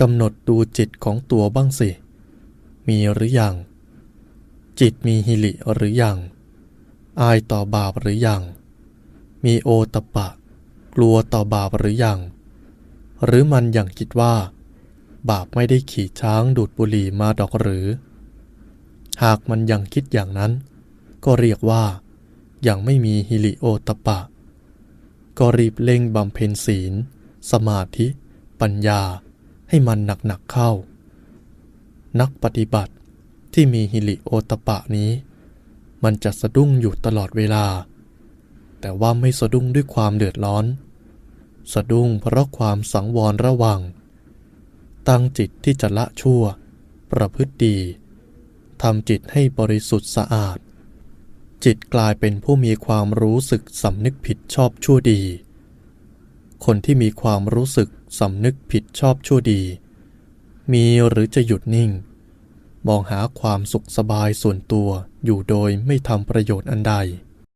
กำหนดดูจิตของตัวบ้างสิ มีหรือยัง จิตมีฮิริหรือยัง อายต่อบาปหรือยัง มีโอตปะ กลัวต่อบาปหรือยัง หรือมันยังคิดว่า บาปไม่ได้ขี่ช้างดูดบุหรี่มาดอกหรือ หากมันยังคิดอย่างนั้น ก็เรียกว่ายังไม่มีฮิริโอตปปะ ก็รีบเร่งบำเพ็ญศีล สมาธิ ปัญญา ให้มันหนักๆเข้า นักปฏิบัติที่มีฮิริโอตปะนี้ มันจะสะดุ้งอยู่ตลอดเวลา แต่ว่าไม่สะดุ้งด้วยความเดือดร้อน สะดุ้งเพราะความสังวรระวัง ตั้งจิตที่จะละชั่ว ประพฤติดีทำจิตให้บริสุทธิ์สะอาด จิตกลายเป็นผู้มีความรู้สึกสำนึกผิดชอบชั่วดี คนที่มีความรู้สึกสำนึกผิดชอบชั่วดี มีหรือจะหยุดนิ่ง มองหาความสุขสบายส่วนตัวอยู่โดยไม่ทำประโยชน์อันใด